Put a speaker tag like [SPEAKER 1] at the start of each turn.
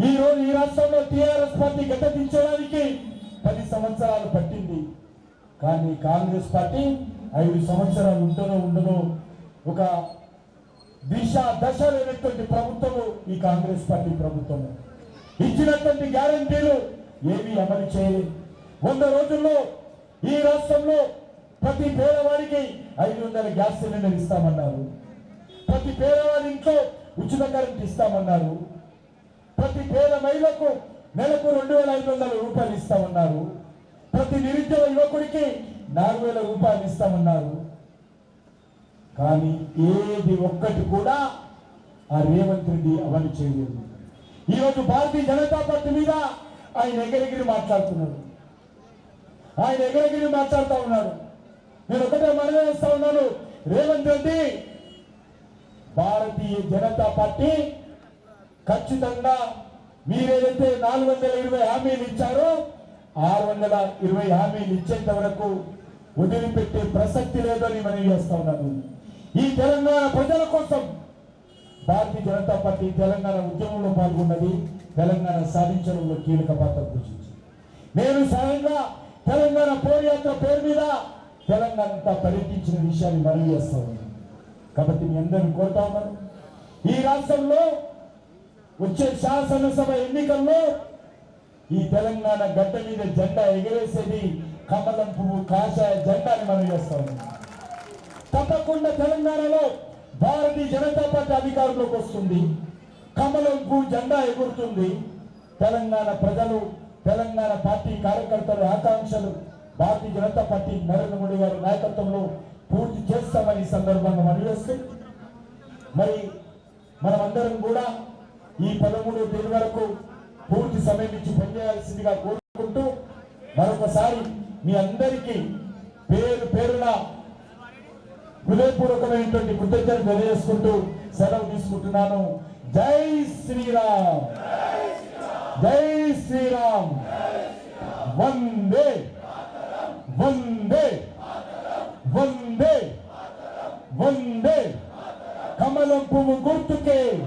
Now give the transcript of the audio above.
[SPEAKER 1] ఈ రోజు ఈ రాష్ట్రంలో టీఆర్ఎస్ పార్టీ గట్టదించడానికి పది సంవత్సరాలు పట్టింది. కానీ కాంగ్రెస్ పార్టీ ఐదు సంవత్సరాలు ఉండనో ఉండనో. ఒక దిశ దశ లేనటువంటి ప్రభుత్వము ఈ కాంగ్రెస్ పార్టీ ప్రభుత్వము. ఇచ్చినటువంటి గ్యారంటీలు ఏమీ అమలు చేయలేదు. వంద రోజుల్లో ఈ రాష్ట్రంలో ప్రతి పేదవాడికి ఐదు వందల గ్యాస్ సిలిండర్ ఇస్తామన్నారు. ప్రతి పేదవాడి ఇంట్లో ఉచిత కరెంట్ ఇస్తామన్నారు. ప్రతి పేద మహిళకు నెలకు రెండు వేల ఐదు వందల రూపాయలు ఇస్తామన్నారు ప్రతి నిరుద్యోగ యువకుడికి నాలుగు వేల రూపాయలు ఇస్తామన్నారు కానీ ఏది ఒక్కటి కూడా ఆ రేవంత్ రెడ్డి అమలు చేయలేదు. ఈరోజు భారతీయ జనతా పార్టీ మీద ఆయన ఎగరెగిరి మాట్లాడుతున్నాడు ఆయన ఎగరెగిరి మాట్లాడుతూ ఉన్నాడు నేను ఒకటే మనవి ఉన్నాను. రేవంత్ రెడ్డి భారతీయ జనతా పార్టీ ఖచ్చితంగా మీరేదైతే నాలుగు వందల ఇరవై హామీలు ఇచ్చారో ఆరు వందల ఇరవై హామీలు ఇచ్చేంత వరకు వదిలిపెట్టే ప్రసక్తి లేదని మనం చేస్తా ఉన్నాను ఈ తెలంగాణ ప్రజల కోసం భారతీయ జనతా పార్టీ తెలంగాణ ఉద్యమంలో పాల్గొన్నది తెలంగాణ సాధించడంలో కీలక పాత్ర పోషించింది. నేను స్వయంగా తెలంగాణ పోరాట పేరు మీద తెలంగాణ అంతా పర్యటించిన విషయాన్ని మనవి చేస్తా ఉన్నాను కాబట్టి మీ అందరిని కోరుతా ఉన్నాను. ఈ రాష్ట్రంలో వచ్చే శాసనసభ ఎన్నికల్లో ఈ తెలంగాణ గడ్డ మీద జెండా ఎగరేసేది కమలం పువ్వు కాషాయ జెండాని మనం చేస్తాం తప్పకుండా తెలంగాణలో భారతీయ జనతా పార్టీ అధికారంలోకి వస్తుంది. కమలం పువ్వు జెండా ఎగురుతుంది. తెలంగాణ ప్రజలు తెలంగాణ పార్టీ కార్యకర్తలు ఆకాంక్షలు భారతీయ జనతా పార్టీ నరేంద్ర మోడీ గారి నాయకత్వంలో పూర్తి చేస్తామని ఈ సందర్భంగా మనం చేస్తే మరి మనమందరం కూడా ఈ పదమూడో తేదీ వరకు పూర్తి సమయం ఇచ్చి పనిచేయాల్సిందిగా కోరుకుంటూ మరొకసారి మీ అందరికీ పేరు పేరున హృదయపూర్వకమైనటువంటి కృతజ్ఞతలు తెలియజేసుకుంటూ సెలవు తీసుకుంటున్నాను. జై శ్రీరామ్. జై శ్రీరామ్. వందే. వందే. వందే. వందే. కమలం పువ్వు గుర్తుకే.